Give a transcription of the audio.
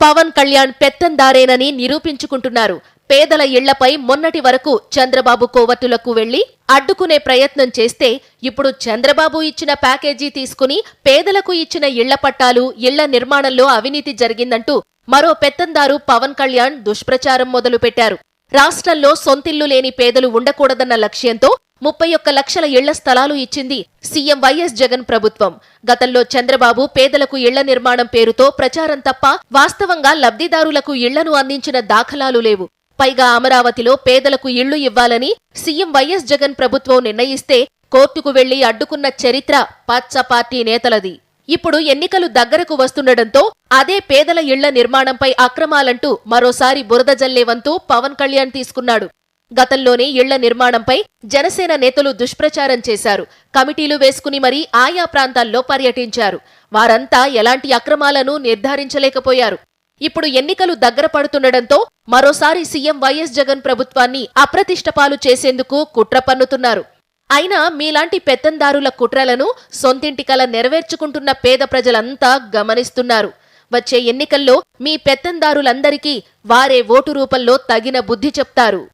పవన్ కళ్యాణ్ పెత్తందారేనని నిరూపించుకుంటున్నారు. పేదల ఇళ్ళపై మొన్నటి వరకు చంద్రబాబు కోవట్టులకు వెళ్ళి అడ్డుకునే ప్రయత్నం చేస్తే ఇప్పుడు చంద్రబాబు ఇచ్చిన ప్యాకేజీ తీసుకుని పేదలకు ఇచ్చిన ఇళ్ళ పట్టాలు ఇళ్ళ నిర్మాణంలో అవినీతి జరిగిందంటూ మరో పెత్తందారు పవన్ కళ్యాణ్ దుష్ప్రచారం మొదలుపెట్టారు. రాష్ట్రంలో సొంతిల్లు లేని పేదలు ఉండకూడదన్న లక్ష్యంతో ముప్పై ఒక్క లక్షల ఇళ్ళ స్థలాలు ఇచ్చింది సీఎం వైఎస్ జగన్ ప్రభుత్వం. గతంలో చంద్రబాబు పేదలకు ఇళ్ళ నిర్మాణం పేరుతో ప్రచారం తప్ప వాస్తవంగా లబ్ధిదారులకు ఇళ్ళను అందించిన దాఖలాలు లేవు. పైగా అమరావతిలో పేదలకు ఇళ్ళు ఇవ్వాలని సీఎం వైఎస్ జగన్ ప్రభుత్వం నిర్ణయిస్తే కోర్టుకు వెళ్ళి అడ్డుకున్న చరిత్ర పచ్చ పార్టీ నేతలది. ఇప్పుడు ఎన్నికలు దగ్గరకు వస్తుండటంతో అదే పేదల ఇళ్ళ నిర్మాణంపై అక్రమాలంటూ మరోసారి బురద జల్లేవంతు పవన్ కళ్యాణ్ తీసుకున్నాడు. గతంలోనే ఇళ్ళ నిర్మాణంపై జనసేన నేతలు దుష్ప్రచారం చేశారు. కమిటీలు వేసుకుని మరీ ఆయా ప్రాంతాల్లో పర్యటించారు. వారంతా ఎలాంటి అక్రమాలను నిర్ధారించలేకపోయారు. ఇప్పుడు ఎన్నికలు దగ్గర పడుతుండటంతో మరోసారి సీఎం వైఎస్ జగన్ ప్రభుత్వాన్ని అప్రతిష్టపాలు చేసేందుకు కుట్ర పన్నుతున్నారు. అయినా మీలాంటి పెత్తందారుల కుట్రలను సొంతింటి కల నెరవేర్చుకుంటున్న పేద ప్రజలంతా గమనిస్తున్నారు. వచ్చే ఎన్నికల్లో మీ పెత్తందారులందరికీ వారే ఓటు రూపంలో తగిన బుద్ధి చెప్తారు.